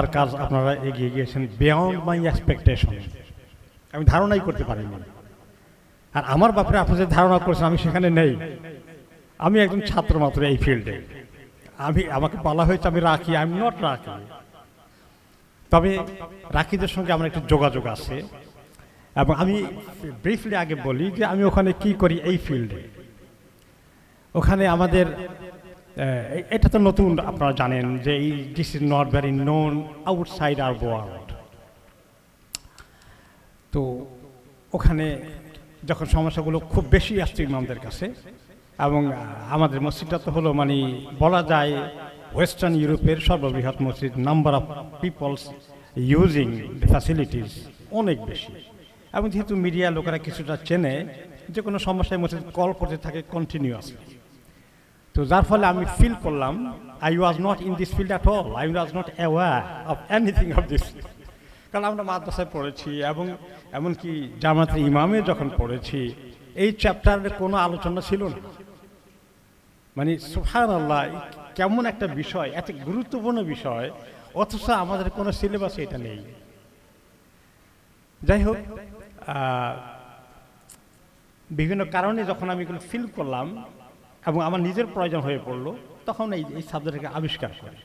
তার কাজ আপনারা এগিয়ে গিয়েছেন বিয়ন্ড মাই এক্সপেকটেশন আমি ধারণাই করতে পারিনি। আর আমার ব্যাপারে আপনি যে ধারণা করেছেন, আমি সেখানে নেই। আমি একজন ছাত্র মাত্র এই ফিল্ডে আমি, আমাকে বলা হয়েছে আমি রাখি আই এম নট রাখি। তবে রাখিদের সঙ্গে আমার একটু যোগাযোগ আছে। এবং আমি ব্রিফলি আগে বলি যে আমি ওখানে কি করি এই ফিল্ডে ওখানে আমাদের এটা তো নতুন, আপনারা জানেন যে এই this is not very known outside our world তো ওখানে যখন সমস্যাগুলো খুব বেশি আসছে ইমামদের কাছে, এবং আমাদের মসজিদটা তো হলো মানে বলা যায় ওয়েস্টার্ন ইউরোপের সর্ববৃহৎ মসজিদ number of peoples using facilities অনেক বেশি। এবং যেহেতু মিডিয়া লোকেরা কিছুটা চেনে, যে কোনো সমস্যায় মসজিদ কল করতে থাকে কন্টিনিউয়াসলি তো যার ফলে আমি ফিল করলাম I was not in this field at all I was not aware of anything of this কারণ আমরা মাদ্রাসায় পড়েছি এবং এমনকি জামাতের ইমামে যখন পড়েছি, এই চ্যাপ্টারের কোনো আলোচনা ছিল না। মানে সুফান আল্লাহ কেমন একটা বিষয়, এত গুরুত্বপূর্ণ বিষয়, অথচ আমাদের কোনো সিলেবাসে এটা নেই। যাই হোক বিভিন্ন কারণে যখন আমি এগুলো ফিল করলাম এবং আমার নিজের প্রয়োজন হয়ে পড়ল তখন এই এই আবিষ্কার করি।